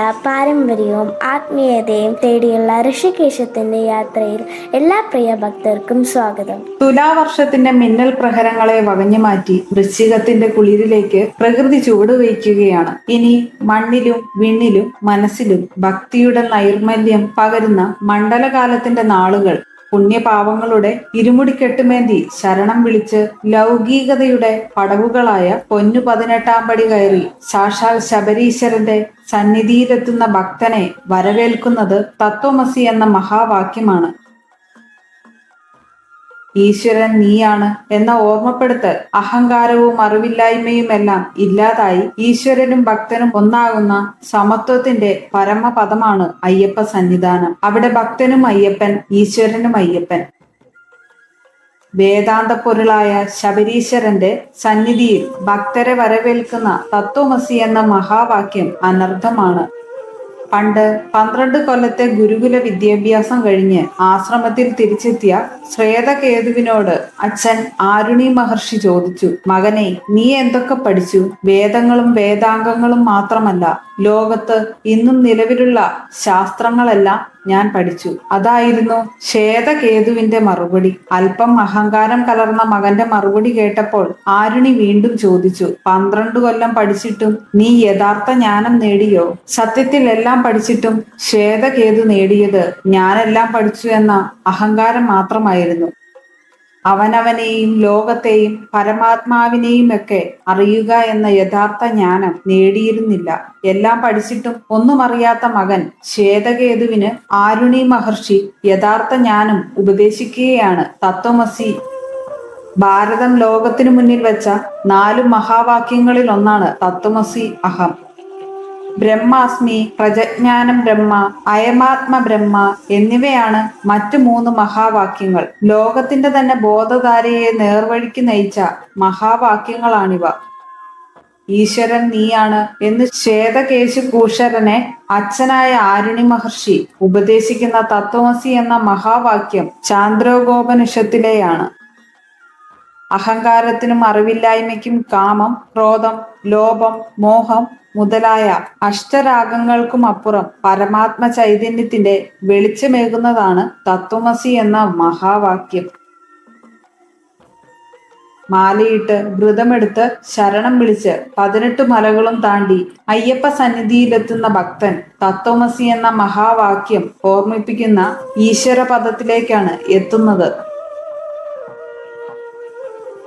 പാരമ്പര്യവും ആത്മീയതയും തേടിയുള്ള ഋഷികേശത്തിന്റെ യാത്രയിൽ എല്ലാ പ്രിയ ഭക്തർക്കും സ്വാഗതം. തുലാവർഷത്തിന്റെ മിന്നൽ പ്രഹരങ്ങളെ വകഞ്ഞു മാറ്റി വൃശ്ചികത്തിന്റെ കുളിരിലേക്ക് പ്രകൃതി ചുവടുവയ്ക്കുകയാണ് ഇനി മണ്ണിലും വിണ്ണിലും മനസ്സിലും ഭക്തിയുടെ നൈർമല്യം പകരുന്ന മണ്ഡലകാലത്തിന്റെ നാളുകൾ. പുണ്യപാവങ്ങളുടെ ഇരുമുടിക്കെട്ടുമേന്തി ശരണം വിളിച്ച് ലൗകികതയുടെ പടവുകളായ പൊന്നു പതിനെട്ടാം പടി കയറി സാക്ഷാൽ ശബരീശ്വരന്റെ സന്നിധിയിലെത്തുന്ന ഭക്തനെ വരവേൽക്കുന്നത് തത്വമസി എന്ന മഹാവാക്യമാണ്. ഈശ്വരൻ നീയാണ് എന്ന ഓർമ്മപ്പെടുത്തൽ അഹങ്കാരവും അറിവില്ലായ്മയും എല്ലാം ഇല്ലാതായി ഈശ്വരനും ഭക്തനും ഒന്നാകുന്ന സമത്വത്തിന്റെ പരമപദമാണ് അയ്യപ്പ സന്നിധാനം. അവിടെ ഭക്തനും അയ്യപ്പൻ ഈശ്വരനും അയ്യപ്പൻ. വേദാന്ത പൊരുളായ ശബരീശ്വരന്റെ സന്നിധിയിൽ ഭക്തരെ വരവേൽക്കുന്ന തത്വമസി എന്ന മഹാവാക്യം അനർത്ഥമാണ് പണ്ട് പന്ത്രണ്ട് കൊല്ലത്തെ ഗുരുകുല വിദ്യാഭ്യാസം കഴിഞ്ഞ് ആശ്രമത്തിൽ തിരിച്ചെത്തിയ ശ്രേതകേതുവിനോട് അച്ഛൻ ആരുണി മഹർഷി ചോദിച്ചു മകനെ നീ എന്തൊക്കെ പഠിച്ചു? വേദങ്ങളും വേദാംഗങ്ങളും മാത്രമല്ല ലോകത്ത് ഇന്നും നിലവിലുള്ള ശാസ്ത്രങ്ങളെല്ലാം ഞാൻ പഠിച്ചു. അതായിരുന്നു ശ്വേതകേതുവിന്റെ മറുപടി. അല്പം അഹങ്കാരം കലർന്ന മകന്റെ മറുപടി കേട്ടപ്പോൾ ആരുണി വീണ്ടും ചോദിച്ചു പന്ത്രണ്ട് കൊല്ലം പഠിച്ചിട്ടും നീ യഥാർത്ഥ ജ്ഞാനം നേടിയോ? സത്യത്തിൽ എല്ലാം പഠിച്ചിട്ടും ശ്വേതകേതു നേടിയത് ഞാനെല്ലാം പഠിച്ചു എന്ന അഹങ്കാരം മാത്രമായിരുന്നു. അവനവനെയും ലോകത്തെയും പരമാത്മാവിനെയും ഒക്കെ അറിയുക എന്ന യഥാർത്ഥ ജ്ഞാനം നേടിയിരുന്നില്ല. എല്ലാം പഠിച്ചിട്ടും ഒന്നും അറിയാത്ത മകൻ ശ്വേതകേതുവിന് ആരുണി മഹർഷി യഥാർത്ഥ ജ്ഞാനം ഉപദേശിക്കുകയാണ്. തത്വമസി ഭാരതം ലോകത്തിനു മുന്നിൽ വെച്ച നാലു മഹാവാക്യങ്ങളിൽ ഒന്നാണ് തത്വമസി അഹം. ബ്രഹ്മാസ്മി പ്രജജ്ഞാനം ബ്രഹ്മ അയമാത്മ ബ്രഹ്മ എന്നിവയാണ് മറ്റു മൂന്ന് മഹാവാക്യങ്ങൾ. ലോകത്തിന്റെ തന്നെ ബോധധാരയെ നേർവഴിക്ക് നയിച്ച മഹാവാക്യങ്ങളാണിവ. ഈശ്വരൻ നീയാണ് എന്ന് ശ്വേതകേശു കൂഷരനെ അച്ഛനായ ആരുണി മഹർഷി ഉപദേശിക്കുന്ന തത്വമസി എന്ന മഹാവാക്യം ചാന്ദ്രോഗോപനിഷത്തിലെയാണ്. അഹങ്കാരത്തിനും അറിവില്ലായ്മയ്ക്കും കാമം ക്രോധം ലോഭം മോഹം മുതലായ അഷ്ടരാഗങ്ങൾക്കും അപ്പുറം പരമാത്മ ചൈതന്യത്തിന്റെ വെളിച്ചമേകുന്നതാണ് തത്വമസി എന്ന മഹാവാക്യം. മാലയിട്ട് വ്രതമെടുത്ത് ശരണം വിളിച്ച് പതിനെട്ട് മലകളും താണ്ടി അയ്യപ്പ സന്നിധിയിലെത്തുന്ന ഭക്തൻ തത്വമസി എന്ന മഹാവാക്യം ഓർമ്മിപ്പിക്കുന്ന ഈശ്വര പദത്തിലേക്കാണ് എത്തുന്നത്.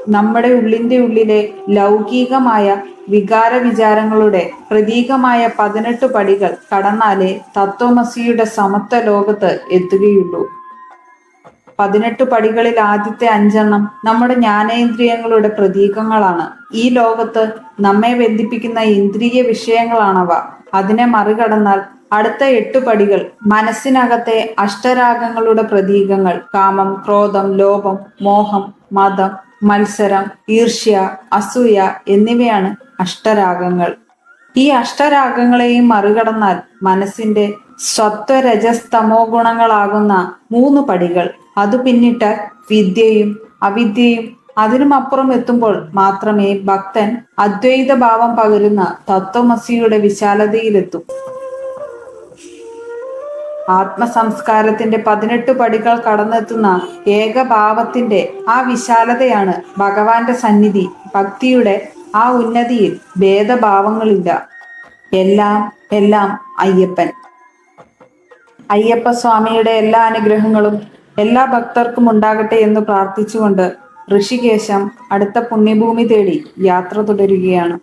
നമ്മുടെ ഉള്ളിന്റെ ഉള്ളിലെ ലൗകികമായ വികാര വിചാരങ്ങളുടെ പ്രതീകമായ പതിനെട്ട് പടികൾ കടന്നാലേ തത്വമസിയുടെ സമത്വ ലോകത്ത് എത്തുകയുള്ളൂ. പതിനെട്ട് പടികളിൽ ആദ്യത്തെ അഞ്ചെണ്ണം നമ്മുടെ ജ്ഞാനേന്ദ്രിയങ്ങളുടെ പ്രതീകങ്ങളാണ്. ഈ ലോകത്ത് നമ്മെ ബന്ധിപ്പിക്കുന്ന ഇന്ദ്രിയ വിഷയങ്ങളാണവ. അതിനെ മറികടന്നാൽ അടുത്ത എട്ട് പടികൾ മനസ്സിനകത്തെ അഷ്ടരാഗങ്ങളുടെ പ്രതീകങ്ങൾ കാമം ക്രോധം ലോഭം മോഹം മതം മത്സരം ഈർഷ്യ അസൂയ എന്നിവയാണ് അഷ്ടരാഗങ്ങൾ. ഈ അഷ്ടരാഗങ്ങളെയും മറികടന്നാൽ മനസ്സിന്റെ സ്വത്വരജസ്തമോ ഗുണങ്ങളാകുന്ന മൂന്ന് പടികൾ. അത് പിന്നിട്ട് വിദ്യയും അവിദ്യയും അതിനുമപ്പുറം എത്തുമ്പോൾ മാത്രമേ ഭക്തൻ അദ്വൈത ഭാവം പകരുന്ന തത്വമസിയുടെ വിശാലതയിലെത്തും. ആത്മസംസ്കാരത്തിന്റെ പതിനെട്ട് പടികൾ കടന്നെത്തുന്ന ഏകഭാവത്തിന്റെ ആ വിശാലതയാണ് ഭഗവാന്റെ സന്നിധി. ഭക്തിയുടെ ആ ഉന്നതിയിൽ ഭേദഭാവങ്ങളില്ല. എല്ലാം എല്ലാം അയ്യപ്പൻ. അയ്യപ്പ സ്വാമിയുടെ എല്ലാ അനുഗ്രഹങ്ങളും എല്ലാ ഭക്തർക്കും ഉണ്ടാകട്ടെ എന്ന് പ്രാർത്ഥിച്ചുകൊണ്ട് ഋഷികേശം അടുത്ത പുണ്യഭൂമി തേടി യാത്ര തുടരുകയാണ്.